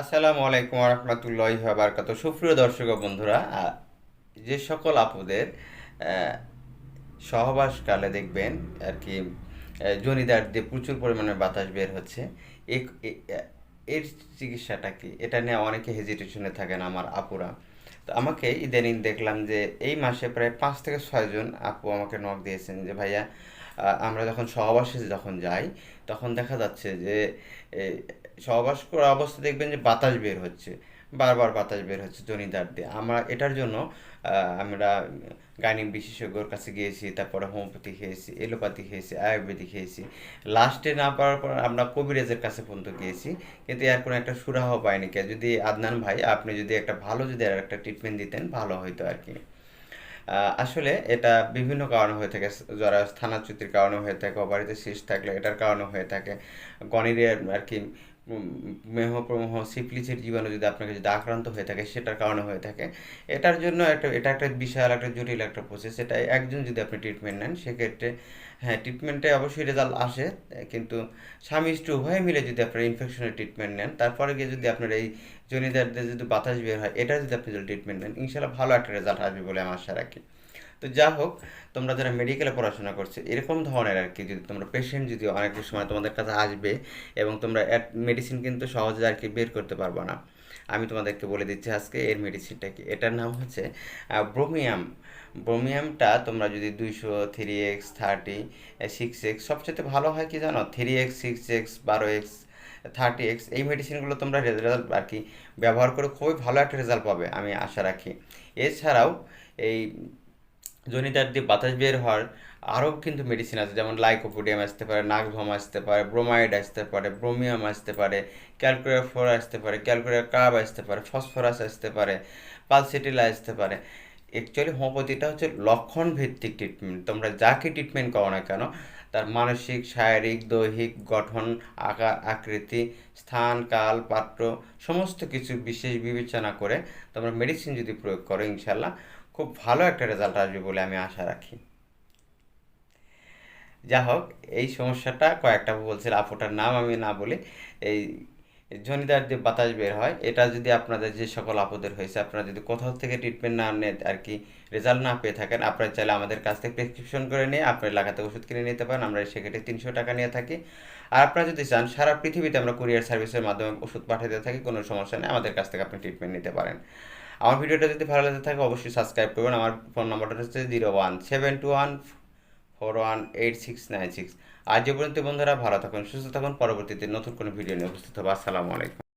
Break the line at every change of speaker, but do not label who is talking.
আসসালামু আলাইকুম রহমতুল্লাহ বারকাত সুপ্রিয় দর্শক বন্ধুরা যে সকল আপুদের সহবাসকালে দেখবেন আর কি জনিদার দিয়ে প্রচুর পরিমাণে বাতাস বের হচ্ছে। এর চিকিৎসাটা কি? এটা নিয়ে অনেকে হেজিটেশনে থাকেন আমার আপুরা। তো আমাকে ইদানিং দেখলাম যে এই মাসে প্রায় পাঁচ থেকে ছয়জন আপু আমাকে নক দিয়েছেন যে, ভাইয়া আমরা যখন সহবাসে যখন যাই, তখন দেখা যাচ্ছে যে সহবাস করা অবস্থা দেখবেন যে বাতাস বের হচ্ছে। বারবার বাতাস বের হচ্ছে জনিদার দিয়ে। আমরা এটার জন্য আমরা গাইনিক বিশেষজ্ঞর কাছে গিয়েছি, তারপরে হোমিওপ্যাথি খেয়েছি, এলোপ্যাথি খেয়েছি, আয়ুর্বেদিক খেয়েছি। লাস্টে না পাওয়ার পর আমরা কবিরাজের কাছে পর্যন্ত গিয়েছি, কিন্তু এর কোনো একটা সুরাহ পায়নি কে। যদি আদনান ভাই, আপনি যদি একটা ভালো যদি আর একটা ট্রিটমেন্ট দিতেন, ভালো হতো আর কি। আসলে এটা বিভিন্ন কারণে হয়ে থাকে, যারা স্থানাচ্যুতির কারণে হয়ে থাকে, অবারিত শীষ থাকলে এটার কারণে হয়ে থাকে। গনিরের আর কি মেহ প্রমহ সিফিলিসের জীবাণু যদি আপনাকে যদি আক্রান্ত হয়ে থাকে, সেটার কারণে হয়ে থাকে। এটার জন্য একটা, এটা একটা বিশাল, একটা জটিল একটা প্রসেস এটা একজন যদি আপনি ট্রিটমেন্ট নেন, সেক্ষেত্রে হ্যাঁ ট্রিটমেন্টে অবশ্যই রেজাল্ট আসে, কিন্তু স্বামী স্ত্রী উভয় মিলে যদি আপনার ইনফেকশনের ট্রিটমেন্ট নেন, তারপরে গিয়ে যদি আপনার এই জনিদারদের যদি বাতাস বের হয়, এটা যদি আপনি যদি ট্রিটমেন্ট নেন ইনশাল্লাহ ভালো একটা রেজাল্ট আসবে বলে আমি আশা রাখি। তো যা হোক তোমরা যারা মেডিকেলে পড়াশোনা করছ, এরকম ধরনের আর কি যদি তোমরা পেশেন্ট যদি অনেক সময় তোমাদের কাছে আসবে এবং তোমরা মেডিসিন কিন্তু সহজে আর কি বের করতে পারবে না। আমি তোমাদেরকে বলে দিচ্ছি আজকে এর মেডিসিনটা কি? এটার নাম হচ্ছে ব্রোমিয়াম ব্রোমিয়ামটা তোমরা যদি দুইশো three X thirty six X সবচেয়ে ভালো হয় কি জানো? থ্রি এক্স সিক্স এক্স বারো এক্স থার্টি এক্স এই মেডিসিনগুলো তোমরা রেজাল্ট আর কি ব্যবহার করে খুবই ভালো একটা রেজাল্ট পাবে, আমি আশা রাখি। এছাড়াও এই জনিতার দিয়ে বাতাস বের হওয়ার আরও কিন্তু মেডিসিন আছে, যেমন লাইকোপোডিয়াম আসতে পারে, নাগভম আসতে পারে ব্রোমাইড আসতে পারে ব্রোমিয়াম আসতে পারে ক্যালকুলের ফোর আসতে পারে ক্যালকুলের কার্ব আসতে পারে ফসফরাস আসতে পারে পালসিটিলা আসতে পারে। অ্যাকচুয়ালি হোমিওপ্যাথিটা হচ্ছে লক্ষণ ভিত্তিক ট্রিটমেন্ট তোমরা যাকে ট্রিটমেন্ট করো না কেন, তার মানসিক, শারীরিক, দৈহিক গঠন, আকার, আকৃতি, স্থান, কাল, পাত্র, সমস্ত কিছু বিশেষ বিবেচনা করে তোমরা মেডিসিন যদি প্রয়োগ করো ইনশাল্লাহ খুব ভালো একটা রেজাল্ট আসবে বলে আমি আশা রাখি। যা হোক, এই সমস্যাটা কয়েকটা বলছিল, আপুটার নাম আমি না বলি, এই জনিদার যে বাতাস বের হয়, এটা যদি আপনাদের যে সকল আপদের হয়েছে, আপনারা যদি কোথাও থেকে ট্রিটমেন্ট না নেন আর কি রেজাল্ট না পেয়ে থাকেন, আপনারা চাইলে আমাদের কাছ থেকে প্রেসক্রিপশন করে নিয়ে আপনার থেকে ওষুধ কিনে নিতে পারেন, আমরা সেক্ষেত্রে তিনশো টাকা নিয়ে থাকি। আর আপনারা যদি চান, সারা পৃথিবীতে আমরা কুরিয়ার সার্ভিসের মাধ্যমে ওষুধ পাঠিয়ে দিয়ে থাকি, কোনো সমস্যা নেই, আমাদের কাছ থেকে আপনি ট্রিটমেন্ট নিতে পারেন। আমার ভিডিওটা যদি ভালো লাগে থাকে, অবশ্যই সাবস্ক্রাইব করবেন। আমার ফোন নাম্বারটা হচ্ছে zero one seven two one four one eight six nine six আজ পর্যন্ত বন্ধুরা ভালো থাকুন, সুস্থ থাকুন। পরবর্তীতে নতুন কোনো ভিডিও নিয়ে উপস্থিত হব। আসসালামু আলাইকুম।